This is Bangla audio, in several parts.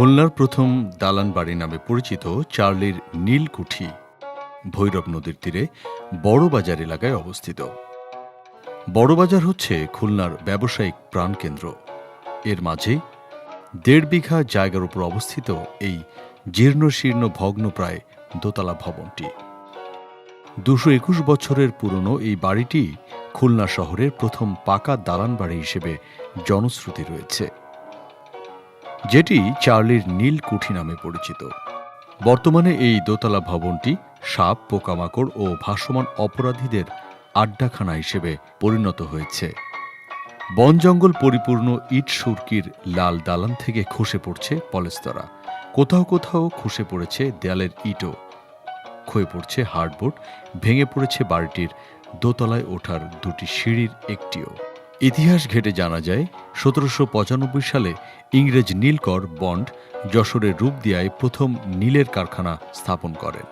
খুলনার প্রথম দালান বাড়ি নামে পরিচিত চার্লির নীলকুঠি ভৈরব নদীর তীরে বড়বাজার এলাকায় অবস্থিত। বড়বাজার হচ্ছে খুলনার ব্যবসায়িক প্রাণকেন্দ্র। এর মাঝে দেড় বিঘা জায়গার উপর অবস্থিত এই জীর্ণশীর্ণ ভগ্নপ্রায় দোতলা ভবনটি। দুশো একুশ বছরের পুরনো এই বাড়িটি খুলনা শহরের প্রথম পাকা দালান বাড়ি হিসেবে জনশ্রুতি রয়েছে। যেটি চার্লির নীল কুঠি নামে পরিচিত। বর্তমানে এই দোতলা ভবনটি সাপ, পোকামাকড় ও ভাসমান অপরাধীদের আড্ডাখানা হিসেবে পরিণত হয়েছে। বন জঙ্গল পরিপূর্ণ ইট সুরকির লাল দালান থেকে খসে পড়ছে পলেস্তরা। কোথাও কোথাও খসে পড়েছে দেয়ালের ইটও। ক্ষয়ে পড়ছে হার্ডবোর্ড, ভেঙে পড়েছে বাড়িটির দোতলায় ওঠার দুটি সিঁড়ির একটিও। ইতিহাস ঘেটে জানা যায়, সতেরোশো পঁচানব্বই সালে ইংরেজ নীলকর বন্ড যশোরের রূপদিয়ায় প্রথম নীলের কারখানা স্থাপন করেন।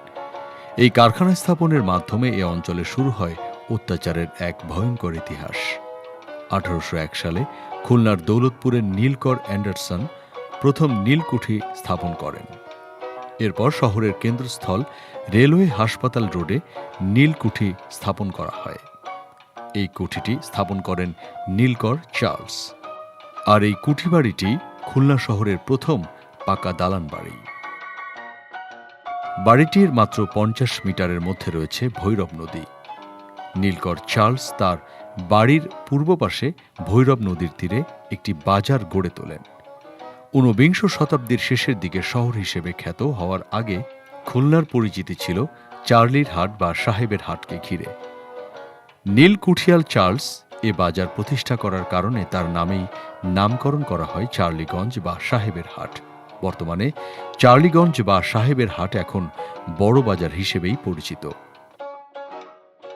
এই কারখানা স্থাপনের মাধ্যমে এ অঞ্চলে শুরু হয় অত্যাচারের এক ভয়ঙ্কর ইতিহাস। আঠারোশো এক সালে খুলনার দৌলতপুরের নীলকর অ্যান্ডারসন প্রথম নীলকুঠি স্থাপন করেন। এরপর শহরের কেন্দ্রস্থল রেলওয়ে হাসপাতাল রোডে নীলকুঠি স্থাপন করা হয়। এই কুঠিটি স্থাপন করেন নীলকর চার্লস। আর এই কুঠি বাড়িটি খুলনা শহরের প্রথম পাকা দালান বাড়ি। বাড়িটির মাত্র পঞ্চাশ মিটারের মধ্যে রয়েছে ভৈরব নদী। নীলকর চার্লস তার বাড়ির পূর্ব পাশে ভৈরব নদীর তীরে একটি বাজার গড়ে তোলেন। ঊনবিংশ শতাব্দীর শেষের দিকে শহর হিসেবে খ্যাত হওয়ার আগে খুলনার পরিচিতি ছিল চার্লির হাট বা সাহেবের হাটকে ঘিরে। নীল কুঠিয়াল চার্লস এ বাজার প্রতিষ্ঠা করার কারণে তার নামেই নামকরণ করা হয় চার্লিগঞ্জ বা সাহেবের হাট। বর্তমানে চার্লিগঞ্জ বা সাহেবের হাট এখন বড় বাজার হিসেবেই পরিচিত।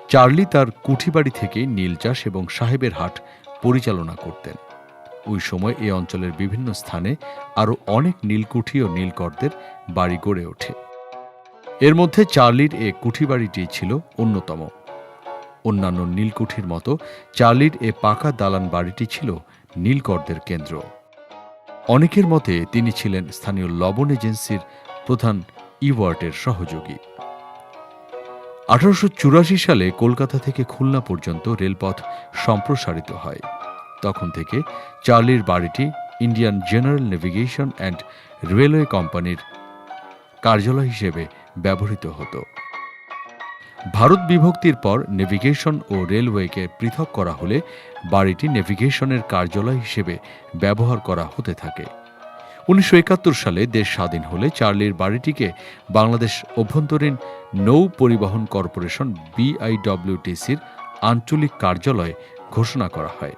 চার্লি তার কুঠিবাড়ি থেকে নীল চাষ এবং সাহেবের হাট পরিচালনা করতেন। ওই সময় এই অঞ্চলের বিভিন্ন স্থানে আরও অনেক নীলকুঠি ও নীলকরদের বাড়ি গড়ে ওঠে। এর মধ্যে চার্লির এ কুঠিবাড়িটি ছিল অন্যতম। অন্যান্য নীলকুঠির মতো, চার্লির এ পাকা দালান বাড়িটি ছিল নীলকরদের কেন্দ্র। অনেকের মতে তিনি ছিলেন স্থানীয় লবণ এজেন্সির প্রধান ইওয়ার্টের সহযোগী। আঠারোশ চুরাশি সালে কলকাতা থেকে খুলনা পর্যন্ত রেলপথ সম্প্রসারিত হয়। তখন থেকে চার্লির বাড়িটি Indian general navigation and railway কোম্পানির কার্যালয় হিসেবে ব্যবহৃত হতো। ভারত বিভক্তির পর নেভিগেশন ও রেলওয়েকে পৃথক করা হলে বাড়িটি নেভিগেশনের কার্যালয় হিসেবে ব্যবহার করা হতে থাকে। উনিশশো একাত্তর সালে দেশ স্বাধীন হলে চার্লির বাড়িটিকে বাংলাদেশ অভ্যন্তরীণ নৌ পরিবহন কর্পোরেশন বিআইডব্লিউটিসির আঞ্চলিক কার্যালয় ঘোষণা করা হয়।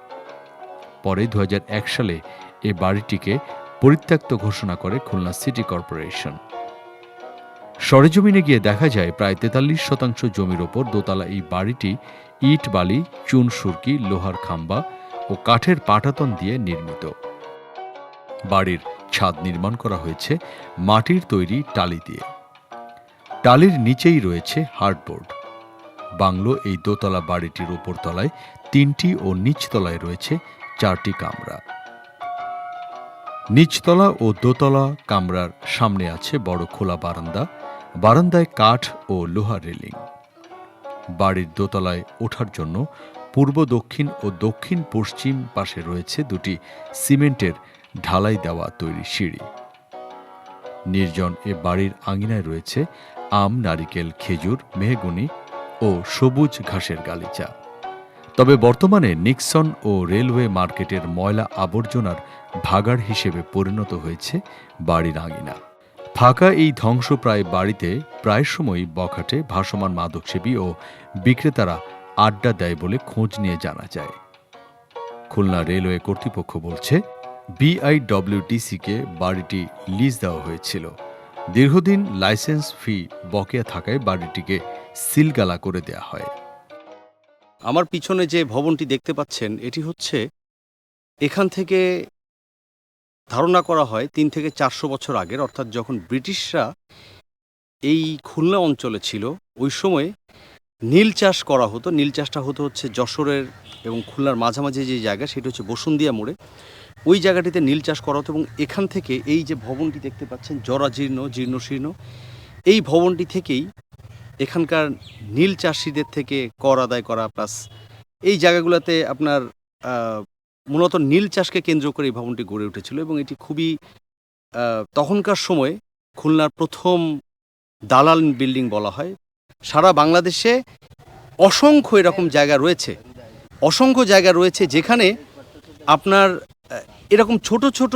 পরে দু হাজার এক সালে এ বাড়িটিকে পরিত্যক্ত ঘোষণা করে খুলনা সিটি কর্পোরেশন। সরেজমিনে গিয়ে দেখা যায়, প্রায় তেতাল্লিশ শতাংশ জমির ওপর দোতলা এই বাড়িটি ইট বালি, চুন সুরকি, লোহার খাম্বা ও কাঠের পাটাতন দিয়ে নির্মিত। বাড়ির ছাদ নির্মাণ করা হয়েছে মাটির তৈরি টালি দিয়ে। টালির নিচেই রয়েছে হার্ডবোর্ড। বাংলো এই দোতলা বাড়িটির উপর তলায় তিনটি ও নিচতলায় রয়েছে চারটি কামরা। নিচতলা ও দোতলা কামরার সামনে আছে বড় খোলা বারান্দা, বারান্দায় কাঠ ও লোহার রেলিং। বাড়ির দোতলায় ওঠার জন্য পূর্ব, দক্ষিণ ও দক্ষিণ পশ্চিম পাশে রয়েছে দুটি সিমেন্টের ঢালাই দেওয়া তৈরি সিঁড়ি। নির্জন এ বাড়ির আঙিনায় রয়েছে আম, নারিকেল, খেজুর, মেহগুনি ও সবুজ ঘাসের গালিচা। তবে বর্তমানে নিক্সন ও রেলওয়ে মার্কেটের ময়লা আবর্জনার ভাগাড় হিসেবে পরিণত হয়েছে বাড়ির আঙিনা ফাঁকা এই ধ্বংসপ্রায় বাড়িতে প্রায় সময় বখাটে ভাসমান মাদকসেবী ও বিক্রেতারা আড্ডা দেয় বলে খোঁজ নিয়ে জানা যায়। খুলনা রেলওয়ে কর্তৃপক্ষ বলছে বিআইডব্লিউটিসিকে বাড়িটি লিজ দেওয়া হয়েছিল। দীর্ঘদিন লাইসেন্স ফি বকেয়া থাকায় বাড়িটিকে সিলগালা করে দেয়া হয়। আমার পিছনে যে ভবনটি দেখতে পাচ্ছেন, এটি হচ্ছে এখান থেকে ধারণা করা হয় তিন থেকে চারশো বছর আগের, অর্থাৎ যখন ব্রিটিশরা এই খুলনা অঞ্চলে ছিল, ওই সময়ে নীল চাষ করা হতো। নীল চাষটা হতো হচ্ছে যশোরের এবং খুলনার মাঝামাঝি যে জায়গা, সেটা হচ্ছে বসুন্দিয়া মোড়ে। ওই জায়গাটিতে নীল চাষ করা হতো এবং এখান থেকে এই যে ভবনটি দেখতে পাচ্ছেন জরাজীর্ণ জীর্ণশীর্ণ, এই ভবনটি থেকেই এখানকার নীল চাষিদের থেকে কর আদায় করা, প্লাস এই জায়গাগুলোতে আপনার মূলত নীল চাষকে কেন্দ্র করে এই ভবনটি গড়ে উঠেছিল এবং এটি খুবই তখনকার সময়ে খুলনার প্রথম দালাল বিল্ডিং বলা হয়। সারা বাংলাদেশে অসংখ্য এরকম জায়গা রয়েছে। অসংখ্য জায়গা রয়েছে যেখানে আপনার এরকম ছোট ছোট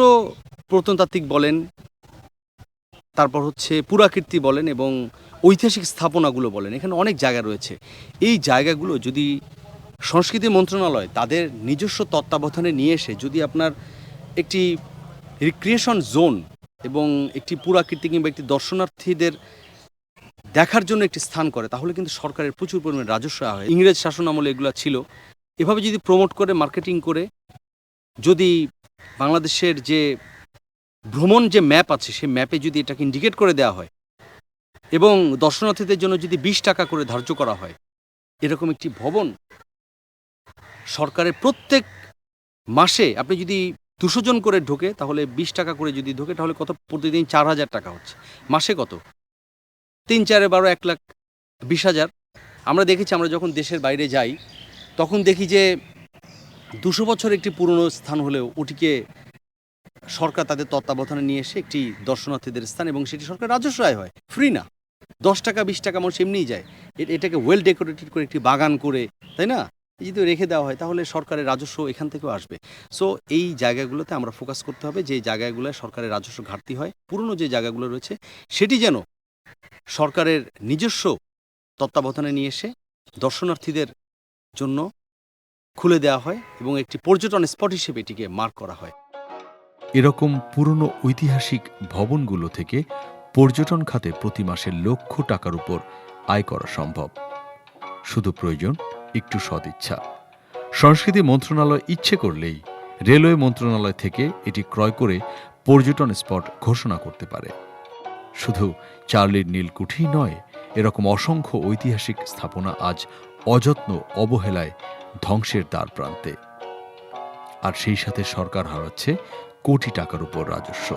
প্রত্নতাত্ত্বিক বলেন, তারপর হচ্ছে পুরাকীর্তি বলেন এবং ঐতিহাসিক স্থাপনাগুলো বলেন, এখানে অনেক জায়গা রয়েছে। এই জায়গাগুলো যদি সংস্কৃতি মন্ত্রণালয় তাদের নিজস্ব তত্ত্বাবধানে নিয়ে এসে যদি আপনার একটি রিক্রিয়েশন জোন এবং একটি পুরাকীর্তি কিংবা একটি দর্শনার্থীদের দেখার জন্য একটি স্থান করে, তাহলে কিন্তু সরকারের প্রচুর পরিমাণে রাজস্ব হয়। ইংরেজ শাসন আমলে এগুলো ছিল। এভাবে যদি প্রমোট করে মার্কেটিং করে, যদি বাংলাদেশের যে ভ্রমণ যে ম্যাপ আছে, সেই ম্যাপে যদি এটাকে ইন্ডিকেট করে দেওয়া হয় এবং দর্শনার্থীদের জন্য যদি বিশ টাকা করে ধার্য করা হয়, এরকম একটি ভবন সরকারের প্রত্যেক মাসে আপনি যদি দুশো জন করে ঢোকে, তাহলে বিশ টাকা করে যদি ঢোকে, তাহলে কত? প্রতিদিন চার হাজার টাকা হচ্ছে। মাসে কত? তিন, চারে বারো, এক লাখ বিশ হাজার। আমরা দেখেছি, আমরা যখন দেশের বাইরে যাই, তখন দেখি যে দুশো বছর একটি পুরনো স্থান হলেও ওটিকে সরকার তাদের তত্ত্বাবধানে নিয়ে এসে একটি দর্শনার্থীদের স্থান এবং সেটি সরকার রাজস্ব আয় হয়। ফ্রি না। দশ টাকা, বিশ টাকা মানুষ এমনিই যায়। এটাকে ওয়েল ডেকোরেটেড করে একটি বাগান করে, তাই না? যদি রেখে দেওয়া হয়, তাহলে সরকারের রাজস্ব এখান থেকেও আসবে। সো এই জায়গাগুলোতে আমরা ফোকাস করতে হবে যে জায়গাগুলোয় সরকারের রাজস্ব ঘাটতি হয়, পুরনো যে জায়গাগুলো রয়েছে, সেটি যেন সরকারের নিজস্ব তত্ত্বাবধানে নিয়ে এসে দর্শনার্থীদের জন্য খুলে দেওয়া হয় এবং একটি পর্যটন স্পট হিসেবে এটিকে মার্ক করা হয়। এরকম পুরনো ঐতিহাসিক ভবনগুলো থেকে পর্যটন খাতে প্রতি মাসে লক্ষ টাকার উপর আয় করা সম্ভব। শুধু প্রয়োজন একটু সদিচ্ছা। সংস্কৃতি মন্ত্রণালয় ইচ্ছে করলেই রেলওয়ে মন্ত্রণালয় থেকে এটি ক্রয় করে পর্যটন স্পট ঘোষণা করতে পারে। শুধু চার্লির নীলকুঠি নয়, এরকম অসংখ্য ঐতিহাসিক স্থাপনা আজ অযত্ন অবহেলায় ধ্বংসের দ্বার প্রান্তে। আর সেই সাথে সরকার হারাচ্ছে কোটি টাকার উপর রাজস্ব।